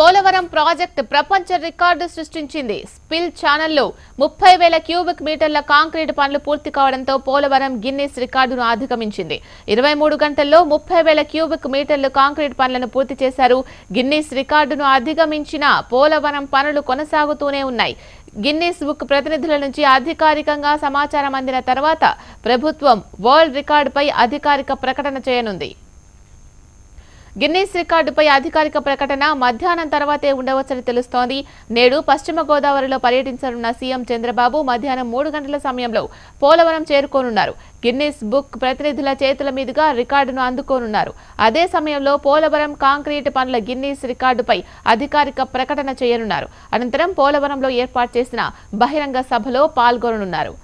Polavaram project ప్రపంచ record సృష్టించింది. Spill ఛానల్లో ముప్పై వేల క్యూబిక్ మీటర్ల కాంక్రీట్ పనులు పూర్తి కావడంతో పోలవరం గిన్నెస్ రికార్డును అధిగమించింది ఇరవై మూడు గంటల్లో ముప్పై వేల క్యూబిక్ మీటర్లు కాంక్రీట్ పనులను పూర్తి చేశారు. గిన్నీస్ రికార్డును అధిగమించిన పోలవరం పనులు కొనసాగుతూనే ఉన్నాయి. గిన్నీస్ బుక్ ప్రతినిధుల నుంచి అధికారికంగా సమాచారం అందిన తర్వాత ప్రభుత్వం వరల్డ్ రికార్డుపై అధికారిక ప్రకటన చేయనుంది. గిన్నీస్ రికార్డుపై అధికారిక ప్రకటన మధ్యాహ్నం తర్వాతే ఉండవచ్చని తెలుస్తోంది. నేడు పశ్చిమ గోదావరిలో పర్యటించనున్న సీఎం చంద్రబాబు మధ్యాహ్నం మూడు గంటల సమయంలో పోలవరం చేరుకోనున్నారు. గిన్నీస్ బుక్ ప్రతినిధుల చేతుల మీదుగా రికార్డును అందుకోనున్నారు. అదే సమయంలో పోలవరం కాంక్రీట్ పనుల గిన్నీస్ రికార్డుపై అధికారిక ప్రకటన చేయనున్నారు. అనంతరం పోలవరంలో ఏర్పాటు చేసిన బహిరంగ సభలో పాల్గొననున్నారు.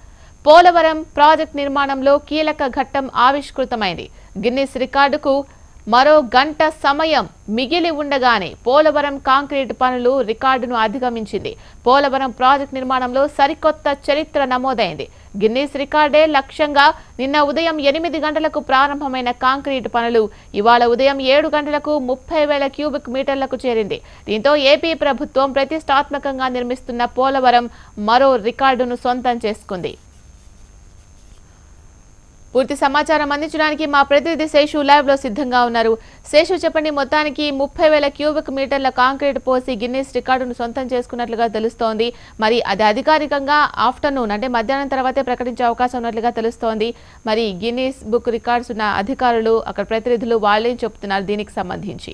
పోలవరం ప్రాజెక్ట్ నిర్మాణంలో కీలక ఘట్టం ఆవిష్కృతమైంది. గిన్నిస్ రికార్డుకు మరో గంట సమయం మిగిలి ఉండగానే పోలవరం కాంక్రీట్ పనులు రికార్డును అధిగమించింది. పోలవరం ప్రాజెక్ట్ నిర్మాణంలో సరికొత్త చరిత్ర నమోదైంది. గిన్నీస్ రికార్డే లక్ష్యంగా నిన్న ఉదయం ఎనిమిది గంటలకు ప్రారంభమైన కాంక్రీట్ పనులు ఇవాళ ఉదయం ఏడు గంటలకు ముప్పై వేల క్యూబిక్ మీటర్లకు చేరింది. దీంతో ఏపీ ప్రభుత్వం ప్రతిష్టాత్మకంగా నిర్మిస్తున్న పోలవరం మరో రికార్డును సొంతం చేసుకుంది. పూర్తి సమాచారం అందించడానికి మా ప్రతినిధి శేషు లైవ్లో సిద్ధంగా ఉన్నారు. శేషు చెప్పండి మొత్తానికి ముప్పై వేల క్యూబిక్ మీటర్ల కాంక్రీట్ పోసి గిన్నీస్ రికార్డును సొంతం చేసుకున్నట్లుగా తెలుస్తోంది. మరి అది అధికారికంగా ఆఫ్టర్నూన్ అంటే మధ్యాహ్నం తర్వాతే ప్రకటించే అవకాశం ఉన్నట్లుగా తెలుస్తోంది. మరి గిన్నీస్ బుక్ రికార్డ్స్ ఉన్న అధికారులు అక్కడ ప్రతినిధులు వాళ్ళేం చెప్తున్నారు దీనికి సంబంధించి?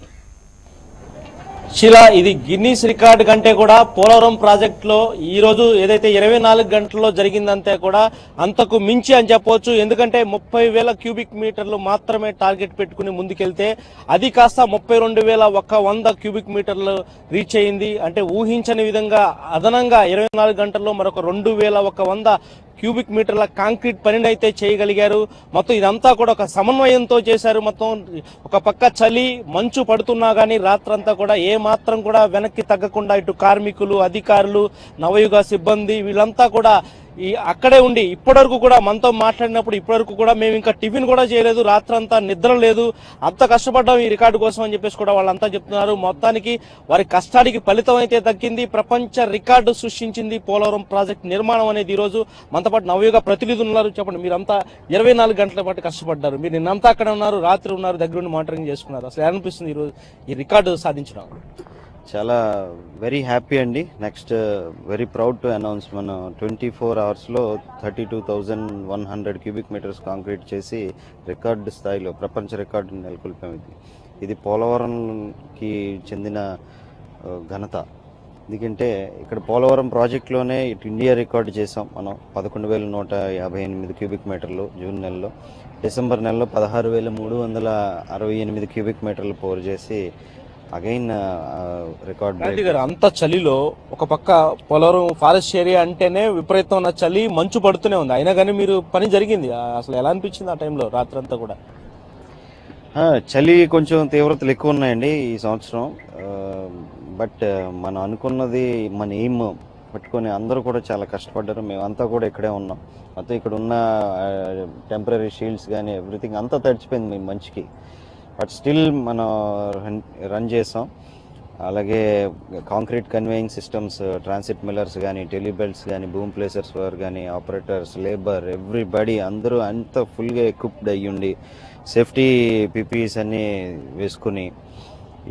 శిలా ఇది గిన్నీస్ రికార్డు కంటే కూడా పోలవరం ప్రాజెక్టులో ఈరోజు ఏదైతే ఇరవై నాలుగు గంటల్లో జరిగిందంతే కూడా అంతకు మించి అని చెప్పవచ్చు. ఎందుకంటే ముప్పై వేల క్యూబిక్ మీటర్లు మాత్రమే టార్గెట్ పెట్టుకుని ముందుకెళ్తే అది కాస్త ముప్పై రెండు వేల ఒక వంద క్యూబిక్ మీటర్లు రీచ్ అయింది. అంటే ఊహించని విధంగా అదనంగా ఇరవై నాలుగు గంటల్లో మరొక రెండు వేల ఒక వంద క్యూబిక్ మీటర్ల కాంక్రీట్ పనిని అయితే చేయగలిగారు. మొత్తం ఇదంతా కూడా ఒక సమన్వయంతో చేశారు. మొత్తం ఒక పక్క చలి మంచు పడుతున్నా కానీ రాత్రంతా కూడా ఏ మాత్రం కూడా వెనక్కి తగ్గకుండా ఇటు కార్మికులు అధికారులు నవయుగ సిబ్బంది వీళ్ళంతా కూడా ఈ అక్కడే ఉండి ఇప్పటివరకు కూడా మనతో మాట్లాడినప్పుడు ఇప్పటివరకు కూడా మేము ఇంకా టిఫిన్ కూడా చేయలేదు రాత్రంతా నిద్ర లేదు అంత కష్టపడ్డాం ఈ రికార్డు కోసం అని చెప్పేసి కూడా వాళ్ళంతా చెప్తున్నారు. మొత్తానికి వారి కష్టానికి ఫలితం అయితే దక్కింది ప్రపంచ రికార్డు సృష్టించింది పోలవరం ప్రాజెక్ట్ నిర్మాణం అనేది ఈరోజు మనతో పాటు నవయుగ ప్రతినిధులు ఉన్నారు. చెప్పండి మీరంతా ఇరవై నాలుగు గంటల పాటు కష్టపడ్డారు. మీరు నిన్నంతా అక్కడ ఉన్నారు రాత్రి ఉన్నారు దగ్గరుండి మానిటరింగ్ చేసుకున్నారు. అసలు అనిపిస్తుంది ఈరోజు ఈ రికార్డు సాధించడం? చాలా వెరీ హ్యాపీ అండి. Next very proud to announce మనం ట్వంటీ ఫోర్ అవర్స్లో thirty two thousand one hundred cubic metres concrete చేసి రికార్డు స్థాయిలో ప్రపంచ రికార్డు నెలకొల్పాము ఇది. ఇది పోలవరంకి చెందిన uh, ఘనత. ఎందుకంటే ఇక్కడ పోలవరం ప్రాజెక్ట్లోనే ఇటు ఇండియా రికార్డు చేసాం మనం పదకొండు వేల నూట యాభై ఎనిమిది క్యూబిక్ మీటర్లు జూన్ నెలలో. డిసెంబర్ నెలలో పదహారు వేల మూడు వందల అరవై ఎనిమిది క్యూబిక్ మీటర్లు పోరు చేసి అగైన్ రికార్డ్ గాంధీ గారు అంత చలిలో ఒక పక్క పోలవరం ఫారెస్ట్ ఏరియా అంటేనే విపరీతమైన చలి మంచు పడుతూనే ఉంది. అయినా కానీ మీరు పని జరిగింది. అసలు ఎలా అనిపించింది ఆ టైంలో రాత్రంతా కూడా? చలి కొంచెం తీవ్రతలు ఎక్కువ ఉన్నాయండి ఈ సంవత్సరం. బట్ మనం అనుకున్నది మన ఎయిమ్ పెట్టుకొని అందరూ కూడా చాలా కష్టపడ్డారు. మేమంతా కూడా ఇక్కడే ఉన్నాం. మొత్తం ఇక్కడ ఉన్న టెంపరీ షీల్డ్స్ కానీ ఎవ్రీథింగ్ అంతా తడిచిపోయింది మీ మంచికి. బట్ స్టిల్ మనం రన్ రన్ చేసాం. అలాగే concrete conveying systems transit millers కానీ టెలిబెల్ట్స్ కానీ బూమ్ ప్లేసర్స్ వారు కానీ ఆపరేటర్స్ లేబర్ ఎవ్రీబడి అందరూ అంత ఫుల్గా ఎక్విప్డ్ అయ్యుండి సేఫ్టీ పీపీస్ అన్నీ వేసుకుని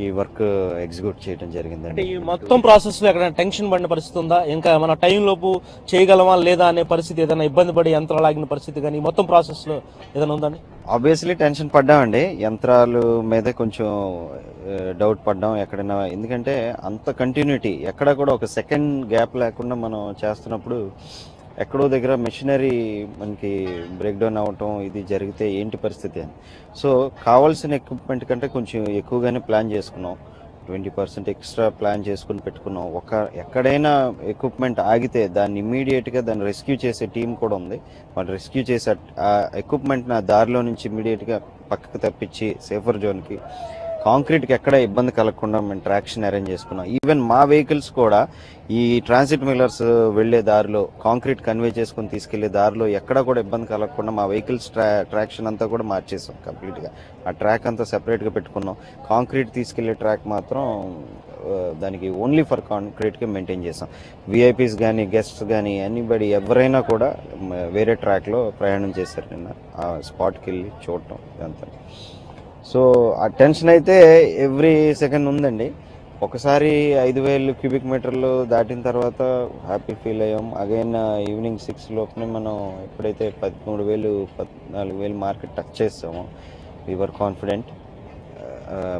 ఈ వర్క్ ఎగ్జిక్యూట్ చేయడం అంటే జరిగిందండి ఈ మొత్తం ప్రాసెస్లో ఎక్కడ టెన్షన్ పడిన పరిస్థితి ఉందా? ఇంకా మన టైం లోపు చేయగలమా లేదా అనే పరిస్థితి ఏదైనా ఇబ్బంది పడి యంత్రాలు ఆగిన పరిస్థితి కానీ మొత్తం ప్రాసెస్లో ఏదైనా ఉందండి ఆబ్వియస్లీ టెన్షన్ పడ్డామండి. యంత్రాలు మీద కొంచెం డౌట్ పడ్డాం ఎక్కడైనా. ఎందుకంటే అంత కంటిన్యూటీ ఎక్కడ కూడా ఒక సెకండ్ గ్యాప్ లేకుండా మనం చేస్తున్నప్పుడు ఎక్కడో దగ్గర మెషినరీ మనకి బ్రేక్ డౌన్ అవ్వటం ఇది జరిగితే ఏంటి పరిస్థితి అని. సో కావాల్సిన ఎక్విప్మెంట్ కంటే కొంచెం ఎక్కువగానే ప్లాన్ చేసుకున్నాం. ట్వంటీ పర్సెంట్ ఎక్స్ట్రా ప్లాన్ చేసుకుని పెట్టుకున్నాం. ఒక ఎక్కడైనా ఎక్విప్మెంట్ ఆగితే దాన్ని ఇమీడియట్గా దాన్ని రెస్క్యూ చేసే టీం కూడా ఉంది. వాళ్ళు రెస్క్యూ చేసే ఆ ఎక్విప్మెంట్ నా దారిలో నుంచి ఇమీడియట్గా పక్కకు తప్పించి సేఫర్ జోన్కి కాంక్రీట్కి ఎక్కడ ఇబ్బంది కలగకుండా మేము ట్రాక్షన్ అరేంజ్ చేసుకున్నాం. ఈవెన్ మా వెహికల్స్ కూడా ఈ ట్రాన్సిట్ మిల్లర్స్ వెళ్ళే దారిలో కాంక్రీట్ కన్వే చేసుకుని తీసుకెళ్ళే దారిలో ఎక్కడ కూడా ఇబ్బంది కలగకుండా మా వెహికల్స్ ట్రా ట్రాక్షన్ అంతా కూడా మార్చేసాం కంప్లీట్గా. ఆ ట్రాక్ అంతా సెపరేట్గా పెట్టుకున్నాం. కాంక్రీట్ తీసుకెళ్ళే ట్రాక్ మాత్రం దానికి ఓన్లీ ఫర్ కాంక్రీట్గా మెయింటైన్ చేసాం. విఐపీస్ కానీ గెస్ట్స్ కానీ ఎనీబడి ఎవరైనా కూడా వేరే ట్రాక్లో ప్రయాణం చేశారు నిన్న. ఆ స్పాట్కి వెళ్ళి చూడటం ఇదంతా. సో ఆ టెన్షన్ అయితే ఎవ్రీ సెకండ్ ఉందండి. ఒకసారి ఐదు వేలు క్యూబిక్ మీటర్లు దాటిన తర్వాత హ్యాపీ ఫీల్ అయ్యాం. అగైన్ ఈవినింగ్ సిక్స్ లోపునే మనం ఎప్పుడైతే పదమూడు వేలు పద్నాలుగు వేలు మార్కెట్ టచ్ చేస్తామో వీఆర్ కాన్ఫిడెంట్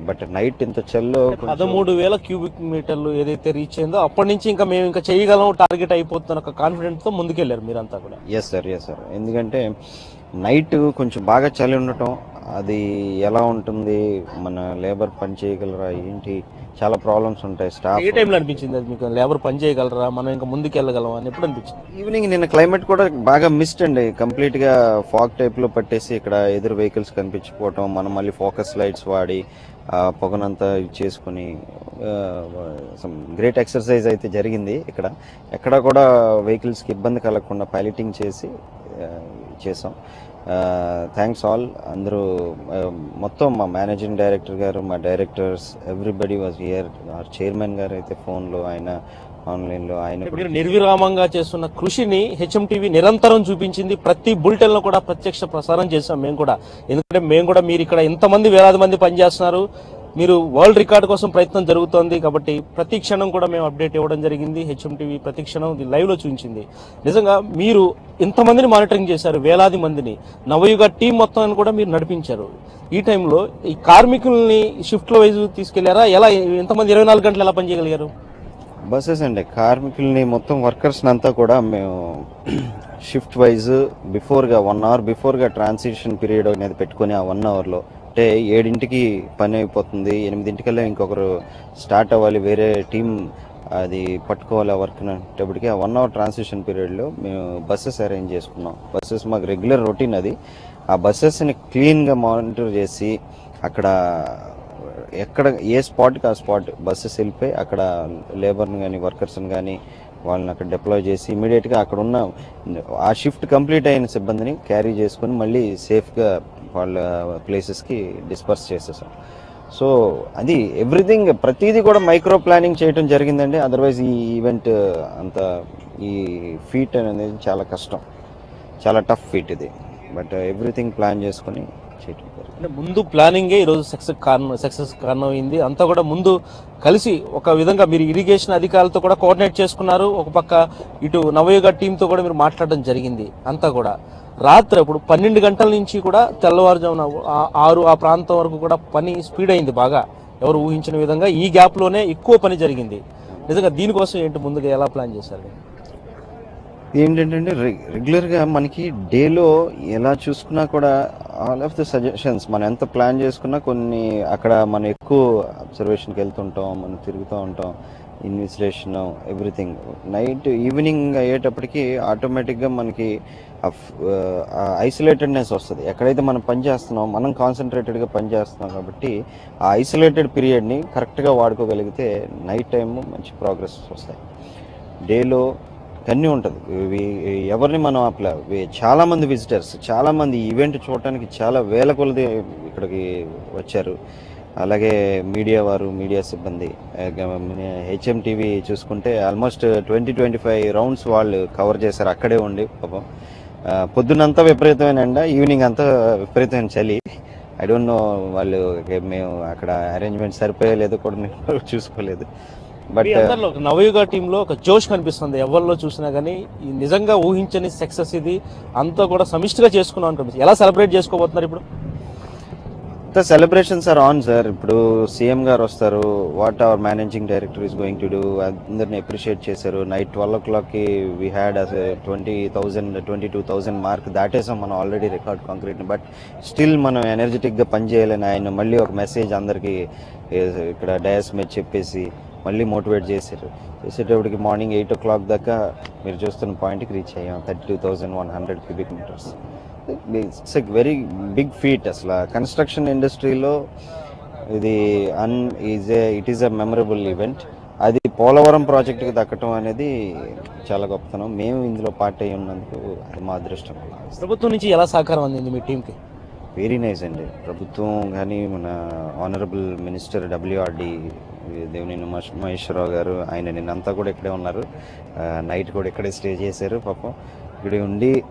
బట్ నైట్ ఇంత చల్లో పదమూడు వేల క్యూబిక్ మీటర్లు ఏదైతే రీచ్ అయిందో అప్పటి నుంచి ఇంకా మేము ఇంకా చేయగలం టార్గెట్ అయిపోతున్న ఒక కాన్ఫిడెంట్తో ముందుకెళ్ళారు మీరంతా కూడా. ఎస్ సార్ ఎస్ సార్ ఎందుకంటే నైట్ కొంచెం బాగా చలి ఉండటం అది ఎలా ఉంటుంది? మన లేబర్ పని చేయగలరా? ఏంటి? చాలా ప్రాబ్లమ్స్ ఉంటాయి ఏ స్టాఫ్ టైంలో అనిపించింది? అది మీకు లేబర్ పని చేయగలరా? మనం ఇంకా ముందుకెళ్ళగలం అని ఎప్పుడు అనిపించింది? ఈవినింగ్ నిన్న క్లైమేట్ కూడా బాగా మిస్ట్ అండి. కంప్లీట్గా ఫాగ్ టైప్లో పట్టేసి ఇక్కడ ఎదురు వెహికల్స్ కనిపించిపోవటం మనం మళ్ళీ ఫోకస్ లైట్స్ వాడి పొగనంతా ఇది చేసుకుని గ్రేట్ ఎక్సర్సైజ్ అయితే జరిగింది ఇక్కడ. ఎక్కడ కూడా వెహికల్స్కి ఇబ్బంది కలగకుండా పైలటింగ్ చేసి చేసాం. థ్యాంక్స్ ఆల్ అందరూ మొత్తం మా మేనేజింగ్ డైరెక్టర్ గారు మా directors everybody was here chairman గారు అయితే ఫోన్లో ఆయన ఆన్లైన్లో ఆయన మీరు నిర్విరామంగా చేస్తున్న కృషిని హెచ్ఎం టీవీ నిరంతరం చూపించింది. ప్రతి బులెటిన్లో కూడా ప్రత్యక్ష ప్రసారం చేసాం మేము కూడా. ఎందుకంటే మేము కూడా మీరు ఇక్కడ ఎంతమంది వేలాది మంది పనిచేస్తున్నారు. మీరు వరల్డ్ రికార్డ్ కోసం ప్రయత్నం జరుగుతోంది కాబట్టి ప్రతి క్షణం కూడా మేము అప్డేట్ ఇవ్వడం జరిగింది. హెచ్ఎం టీవీ ప్రతి క్షణం ఇది చూపించింది. నిజంగా మీరు ఇంతమందిని మానిటరింగ్ చేశారు వేలాది మందిని. నవయుగ టీం మొత్తాన్ని కూడా మీరు నడిపించారు. ఈ టైంలో ఈ కార్మికుల్ని షిఫ్ట్ వైజ్ తీసుకెళ్ళారా? ఎలా ఎంతమంది ఇరవై నాలుగు గంటలు ఎలా పనిచేయగలిగారు బస్సెస్ అండి. కార్మికుల్ని మొత్తం వర్కర్స్ని అంతా కూడా మేము షిఫ్ట్ వైజ్ బిఫోర్గా వన్ అవర్ బిఫోర్గా ట్రాన్సిషన్ పీరియడ్ అనేది పెట్టుకొని ఆ వన్ అవర్లో అంటే ఏడింటికి పని అయిపోతుంది ఎనిమిదింటికల్లా ఇంకొకరు స్టార్ట్ అవ్వాలి వేరే టీం అది పట్టుకోవాలి ఆ వర్క్ అనేటప్పటికి ఆ వన్ అవర్ ట్రాన్సిషన్ పీరియడ్లో మేము బస్సెస్ అరేంజ్ చేసుకున్నాం. బస్సెస్ మాకు రెగ్యులర్ రొటీన్ అది. ఆ బస్సెస్ని క్లీన్గా మానిటర్ చేసి అక్కడ ఎక్కడ ఏ స్పాట్కి ఆ స్పాట్ బస్సెస్ వెళ్ళిపోయి అక్కడ లేబర్ని కానీ వర్కర్స్ని కానీ వాళ్ళని అక్కడ డిప్లాయ్ చేసి ఇమీడియట్గా అక్కడ ఉన్న ఆ షిఫ్ట్ కంప్లీట్ అయిన సిబ్బందిని క్యారీ చేసుకొని మళ్ళీ సేఫ్గా వాళ్ళ ప్లేసెస్కి డిస్పర్స్ చేసేసాం. సో అది ఎవ్రీథింగ్ ప్రతిదీ కూడా మైక్రో ప్లానింగ్ చేయడం జరిగిందండి. అదర్వైజ్ ఈ ఈవెంట్ అంత ఈ ఫీట్ అనేది చాలా కష్టం. చాలా టఫ్ ఫీట్ ఇది. బట్ ఎవ్రీథింగ్ ప్లాన్ చేసుకొని చేయటం జరిగింది. అంటే ముందు ప్లానింగే ఈరోజు సక్సెస్ కారణం సక్సెస్ కారణం అయింది. అంతా కూడా ముందు కలిసి ఒక విధంగా మీరు ఇరిగేషన్ అధికారులతో కూడా కోఆర్డినేట్ చేసుకున్నారు. ఒక పక్క ఇటు నవయుగ టీంతో కూడా మీరు మాట్లాడడం జరిగింది. అంతా కూడా. రాత్రి అప్పుడు పన్నెండు గంటల నుంచి కూడా తెల్లవారుజామున ఆ- ఆరు ఆ ప్రాంతం వరకు కూడా పని స్పీడ్ అయింది బాగా. ఎవరు ఊహించిన విధంగా ఈ గ్యాప్లోనే ఎక్కువ పని జరిగింది. నిజంగా దీనికోసం ఏంటి ముందుగా ఎలా ప్లాన్ చేశారు? ఏంటంటే రెగ్యులర్గా మనకి డేలో ఎలా చూసుకున్నా కూడా ఆల్ ఆఫ్ ద సజెషన్స్ మనం ఎంత ప్లాన్ చేసుకున్నా కొన్ని అక్కడ మనం ఎక్కువ అబ్జర్వేషన్కి వెళ్తుంటాం మనం తిరుగుతూ ఉంటాం. Invigilation everything. నైట్ ఈవినింగ్ అయ్యేటప్పటికి ఆటోమేటిక్గా మనకి ఐసోలేటెడ్నెస్ వస్తుంది. ఎక్కడైతే మనం పని చేస్తున్నాం మనం కాన్సన్ట్రేటెడ్గా పని చేస్తున్నాం కాబట్టి ఆ ఐసోలేటెడ్ పీరియడ్ని కరెక్ట్గా వాడుకోగలిగితే నైట్ టైము మంచి ప్రోగ్రెస్ వస్తాయి. డేలో కన్నీ ఉంటుంది. ఎవరిని మనం అప్లా చాలామంది విజిటర్స్ చాలామంది ఈవెంట్ చూడటానికి చాలా వేల కొలది ఇక్కడికి వచ్చారు. అలాగే మీడియా వారు మీడియా సిబ్బంది హెచ్ఎం టీవీ చూసుకుంటే almost twenty twenty five rounds వాళ్ళు కవర్ చేశారు అక్కడే ఉండి పాపం. పొద్దునంతా విపరీతమైన ఎండ ఈవినింగ్ అంతా విపరీతమైన చలి. ఐ డోంట్ నో వాళ్ళు మేము అక్కడ అరేంజ్మెంట్ సరిపోయలేదో కూడా మేము చూసుకోలేదు. బట్ నవయుగ టీంలో ఒక జోష్ కనిపిస్తుంది ఎవరిలో చూసినా కానీ నిజంగా ఊహించని సక్సెస్ ఇది అంతా కూడా సమిష్టిగా చేసుకున్నాం అనిపిస్తుంది. ఎలా సెలబ్రేట్ చేసుకోబోతున్నారు ఇప్పుడు? Sir celebrations are on sir ఇప్పుడు సీఎం గారు వస్తారు. What our managing director is going to do అందరిని అప్రిషియేట్ చేశారు. నైట్ ట్వెల్వ్ ఓ క్లాక్కి we had us twenty thousand twenty two thousand mark దాటేసాం మనం already record concrete but still మనం ఎనర్జెటిక్గా పనిచేయాలని ఆయన మళ్ళీ ఒక మెసేజ్ అందరికీ ఇక్కడ డయాస్ మీద చెప్పేసి మళ్ళీ మోటివేట్ చేశారు. చేసేటప్పటికి మార్నింగ్ ఎయిట్ ఓ క్లాక్ దాకా మీరు చూస్తున్న పాయింట్కి రీచ్ అయ్యాం. Thirty two thousand one hundred cubic metres it's very big feat అసలు. కన్స్ట్రక్షన్ ఇండస్ట్రీలో ఇది అన్ is a it is a memorable event అది పోలవరం ప్రాజెక్టుకి దక్కటం అనేది చాలా గొప్పతనం. మేము ఇందులో పార్ట్ అయి ఉన్నందుకు అది మా అదృష్టం. ప్రభుత్వం నుంచి ఎలా సహకారం అందింది మీ టీంకి వెరీ నైస్ అండి. ప్రభుత్వం కానీ మన honourable minister WRD Mahesh- Maheswararao గారు ఆయన నిన్నంతా కూడా ఇక్కడే ఉన్నారు. నైట్ కూడా ఇక్కడే స్టే చేశారు పాపం. ఇక్కడే ఉండి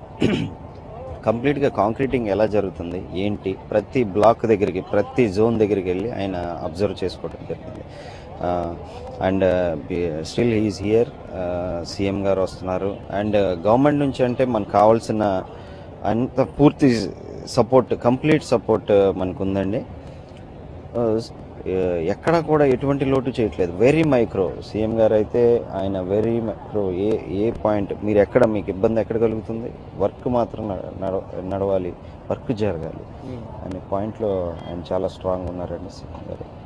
కంప్లీట్గా కాంక్రీటింగ్ ఎలా జరుగుతుంది? ఏంటి? ప్రతి బ్లాక్ దగ్గరికి ప్రతి జోన్ దగ్గరికి వెళ్ళి ఆయన అబ్జర్వ్ చేసుకోవడం జరిగింది. And still he is here. CM గారు వస్తున్నారు. అండ్ గవర్నమెంట్ నుంచి అంటే మనకు కావాల్సిన అంత పూర్తి సపోర్ట్ కంప్లీట్ సపోర్ట్ మనకు ఉందండి ఎక్కడ కూడా ఎటువంటి లోటు చేయట్లేదు. వెరీ మైక్రో సీఎం గారు అయితే ఆయన very micro a a point మీరు ఎక్కడ మీకు ఇబ్బంది ఎక్కడ కలుగుతుంది? వర్క్ మాత్రం నడ- నడ- నడవాలి. వర్క్ జరగాలి. అనే పాయింట్లో ఆయన చాలా స్ట్రాంగ్ ఉన్నారండి సీఎం గారు.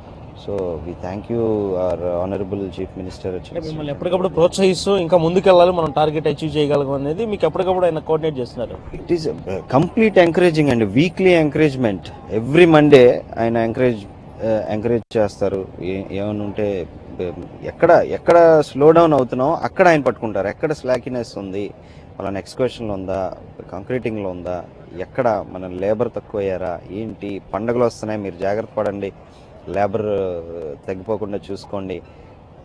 So we thank you our honourable chief minister మిమ్మల్ని ఎప్పటికప్పుడు ప్రోత్సహిస్తూ ఇంకా ముందుకెళ్ళాలి మనం టార్గెట్ అచీవ్ చేయగలం అనేది మీకు ఎప్పటికప్పుడు ఆయన కోఆర్డినేట్ చేస్తున్నారు. ఇట్ ఈస్ కంప్లీట్ ఎంకరేజింగ్ అండి. వీక్లీ ఎంకరేజ్మెంట్ ఎవ్రీ మండే ఆయన ఎంకరేజ్ ఎంకరేజ్ చేస్తారు. ఏ- ఏమైనా ఉంటే ఎక్కడ ఎక్కడ స్లో డౌన్ అవుతున్నామో అక్కడ ఆయన పట్టుకుంటారు. ఎక్కడ స్లాకినెస్ ఉంది? వాళ్ళ నెక్స్ట్ క్వశ్చన్లో ఉందా? కాంక్రీటింగ్లో ఉందా? ఎక్కడ మన లేబర్ తక్కువ అయ్యారా ఏంటి? పండుగలు వస్తున్నాయి మీరు జాగ్రత్త పడండి. లేబర్ తగ్గిపోకుండా చూసుకోండి.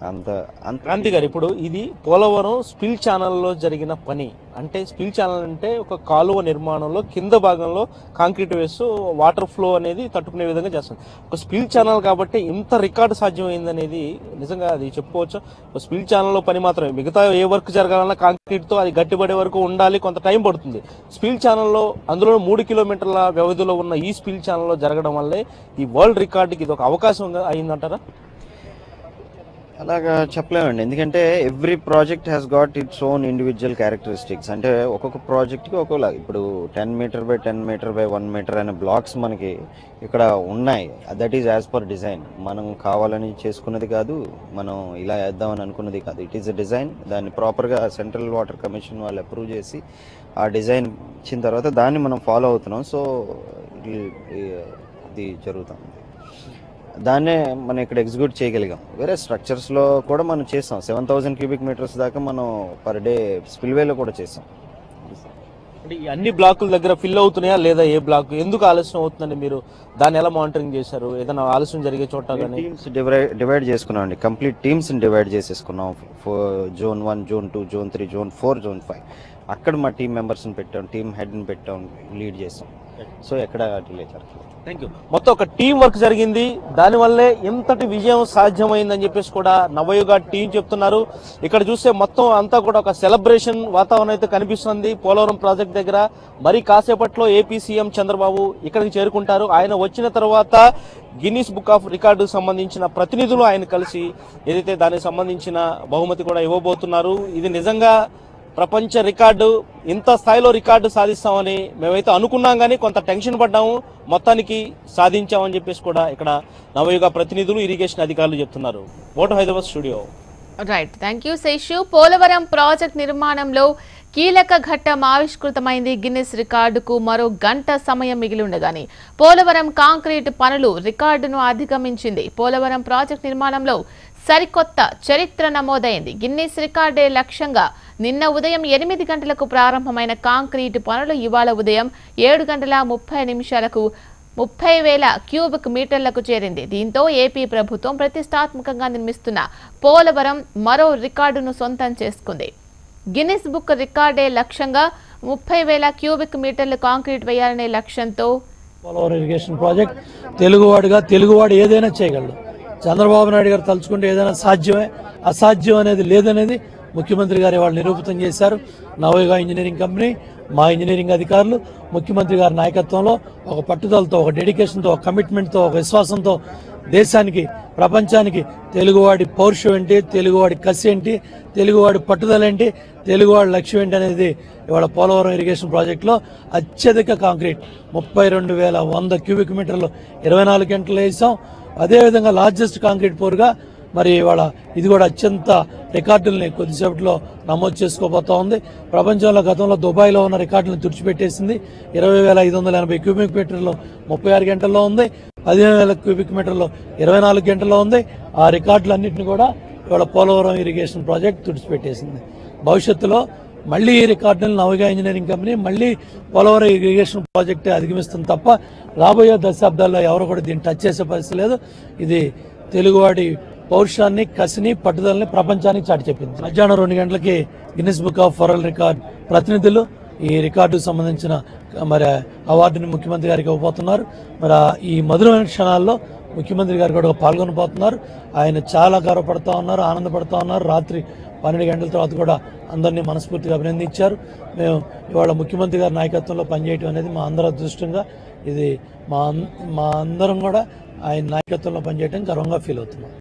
అంత అంత క్రాంతి గారు ఇప్పుడు ఇది పోలవరం స్పిల్ ఛానల్లో జరిగిన పని. అంటే స్పిల్ ఛానల్ అంటే ఒక కాలువ నిర్మాణంలో కింద భాగంలో కాంక్రీట్ వేస్తూ వాటర్ ఫ్లో అనేది తట్టుకునే విధంగా చేస్తుంది. ఒక స్పిల్ ఛానల్ కాబట్టి ఇంత రికార్డు సాధ్యమైంది అనేది నిజంగా అది చెప్పుకోవచ్చు. ఒక స్పిల్ ఛానల్లో పని మాత్రమే. మిగతా ఏ వర్క్ జరగాలన్నా కాంక్రీట్తో అది గట్టిపడే వరకు ఉండాలి కొంత టైం పడుతుంది. స్పిల్ ఛానల్లో అందులో మూడు కిలోమీటర్ల వ్యవధిలో ఉన్న ఈ స్పిల్ ఛానల్లో జరగడం వల్లే ఈ వరల్డ్ రికార్డుకి ఇది ఒక అవకాశం అయిందంటారా? అలాగా చెప్పలేమండి. ఎందుకంటే every project has got its own individual characteristics అంటే ఒక్కొక్క ప్రాజెక్ట్కి ఒక్కొక్కలా ఇప్పుడు ten metre by ten metre by one metre అనే బ్లాక్స్ మనకి ఇక్కడ ఉన్నాయి. That is as per design మనం కావాలని చేసుకున్నది కాదు మనం ఇలా వేద్దామని అనుకున్నది కాదు. ఇట్ ఈస్ అ డిజైన్ దాన్ని ప్రాపర్గా సెంట్రల్ వాటర్ కమిషన్ వాళ్ళు అప్రూవ్ చేసి ఆ డిజైన్ ఇచ్చిన తర్వాత దాన్ని మనం ఫాలో అవుతున్నాం. సో ఇది జరుగుతుంది. దాన్నే మనం ఇక్కడ ఎగ్జిక్యూట్ చేయగలిగాం. వేరే స్ట్రక్చర్స్లో కూడా మనం చేసాం. సెవెన్ థౌసండ్ క్యూబిక్ మీటర్స్ దాకా మనం పర్ డే స్పిల్వేలో కూడా చేసాం. అంటే ఈ అన్ని బ్లాకుల దగ్గర ఫిల్ అవుతున్నాయా లేదా ఏ బ్లాక్ ఎందుకు ఆలస్యం అవుతుందండి మీరు? దాన్ని ఎలా మానిటరింగ్ చేశారు? ఏదైనా ఆలస్యం జరిగే చోట టీమ్స్ డివైడ్ డివైడ్ చేసుకున్నాం అండి. కంప్లీట్ టీమ్స్ డివైడ్ చేసేసుకున్నాం. Zone one zone two zone three zone four zone five అక్కడ మా టీం మెంబర్స్ని పెట్టాం టీం హెడ్ని పెట్టాం లీడ్ చేసాం. సో ఎక్కడ డిలే జరగలేదు. థ్యాంక్ యూ మొత్తం ఒక టీం వర్క్ జరిగింది. దానివల్లే ఎంతటి విజయం సాధ్యమైందని చెప్పేసి కూడా నవయుగ టీం చెప్తున్నారు. ఇక్కడ చూస్తే మొత్తం అంతా కూడా ఒక సెలబ్రేషన్ వాతావరణం అయితే కనిపిస్తుంది. పోలవరం ప్రాజెక్ట్ దగ్గర. మరి కాసేపట్లో ఏపీ సీఎం చంద్రబాబు ఇక్కడికి చేరుకుంటారు. ఆయన వచ్చిన తర్వాత గిన్నీస్ బుక్ ఆఫ్ రికార్డు సంబంధించిన ప్రతినిధులు ఆయన కలిసి ఏదైతే దానికి సంబంధించిన బహుమతి కూడా ఇవ్వబోతున్నారు. ఇది నిజంగా ప్రపంచ రికార్డు ఇంత స్థాయిలో రికార్డు సాధిస్తామని మేమైతే అనుకున్నాం కానీ కొంత టెన్షన్ పడ్డాము. మొత్తానికి సాధించామని చెప్పేసి కూడా ఇక్కడ నవయుగ ప్రతినిధులు ఇరిగేషన్ అధికారులు చెప్తున్నారు. Over to Hyderabad studio. Right thank you Seshu. Polavaram project నిర్మాణంలో కీలక ఘట్టం ఆవిష్కృతమైంది. గిన్నిస్ రికార్డుకు మరో గంట సమయం మిగిలి ఉండగానే పోలవరం కాంక్రీట్ పనులు రికార్డును అధిగమించింది. పోలవరం ప్రాజెక్ట్ నిర్మాణంలో సరికొత్త చరిత్ర నమోదైంది. గిన్నిస్ రికార్డే లక్ష్యంగా నిన్న ఉదయం ఎనిమిది గంటలకు ప్రారంభమైన కాంక్రీట్ పనులు ఇవాళ ఉదయం ఏడు గంటల ముప్పై నిమిషాలకు ముప్పై వేల క్యూబిక్ మీటర్లకు చేరింది. దీంతో ఏపీ ప్రభుత్వం ప్రతిష్టాత్మకంగా నిర్మిస్తున్న పోలవరం మరో రికార్డును సొంతం చేసుకుంది. గిన్నిస్ బుక్ రికార్డే లక్ష్యంగా ముప్పై వేల క్యూబిక్ మీటర్లు కాంక్రీట్ వేయాలనే లక్ష్యంతో పోలవరం ఇరిగేషన్ ప్రాజెక్ట్ తెలుగువాడిగా తెలుగువాడు ఏదైనా చేయగలడు. చంద్రబాబు నాయుడు గారు తలుచుకుంటే ఏదైనా సాధ్యమే. అసాధ్యం అనేది లేదనేది ముఖ్యమంత్రి గారు వాళ్ళు నిరూపితం చేశారు. నవయుగ ఇంజనీరింగ్ కంపెనీ మా ఇంజనీరింగ్ అధికారులు ముఖ్యమంత్రి గారి నాయకత్వంలో ఒక పట్టుదలతో ఒక డెడికేషన్తో ఒక కమిట్మెంట్తో ఒక విశ్వాసంతో దేశానికి ప్రపంచానికి తెలుగువాడి పౌరుషం ఏంటి తెలుగువాడి కసి ఏంటి తెలుగువాడి పట్టుదల ఏంటి తెలుగువాడి లక్ష్యం ఏంటి అనేది ఇవాళ పోలవరం ఇరిగేషన్ ప్రాజెక్టులో అత్యధిక కాంక్రీట్ ముప్పై రెండు వేల వంద క్యూబిక్ మీటర్లు ఇరవై నాలుగు గంటలు వేసాం. అదేవిధంగా లార్జెస్ట్ కాంక్రీట్ పోర్గా మరి ఇవాళ ఇది కూడా అత్యంత రికార్డుల్ని కొద్దిసేపట్లో నమోదు చేసుకోబోతా ఉంది. ప్రపంచంలో గతంలో దుబాయ్లో ఉన్న రికార్డులను తుడిచిపెట్టేసింది. ఇరవై వేల ఐదు వందల ఎనభై క్యూబిక్ మీటర్లు ముప్పై ఆరు గంటల్లో ఉంది. పదిహేను వేల క్యూబిక్ మీటర్లు ఇరవై నాలుగు గంటల్లో ఉంది. ఆ రికార్డులన్నింటినీ కూడా ఇవాళ పోలవరం ఇరిగేషన్ ప్రాజెక్ట్ తుడిచిపెట్టేసింది. భవిష్యత్తులో మళ్ళీ ఈ రికార్డులను నవగా ఇంజనీరింగ్ కంపెనీ మళ్ళీ పోలవరం ఇరిగేషన్ ప్రాజెక్టే అధిగమిస్తుంది తప్ప రాబోయే దశాబ్దాల్లో ఎవరు కూడా దీన్ని టచ్ చేసే పరిస్థితి లేదు. ఇది తెలుగువాడి పౌరుషాన్ని కసిని పట్టుదలని ప్రపంచానికి చాటి చెప్పింది. మధ్యాహ్నం రెండు గంటలకి Guinness book of world record ప్రతినిధులు ఈ రికార్డుకు సంబంధించిన మరి అవార్డుని ముఖ్యమంత్రి గారికి ఇవ్వబోతున్నారు. మరి ఈ మధురమైన క్షణాల్లో ముఖ్యమంత్రి గారు కూడా పాల్గొనబోతున్నారు. ఆయన చాలా గర్వపడుతూ ఉన్నారు ఆనందపడుతూ ఉన్నారు. రాత్రి పన్నెండు గంటల తర్వాత కూడా అందరినీ మనస్ఫూర్తిగా అభినందించారు. మేము ఇవాళ ముఖ్యమంత్రి గారి నాయకత్వంలో పనిచేయడం అనేది మా అందరి అదృష్టంగా ఇది మా మా అందరం కూడా ఆయన నాయకత్వంలో పనిచేయడం గర్వంగా ఫీల్ అవుతున్నాం.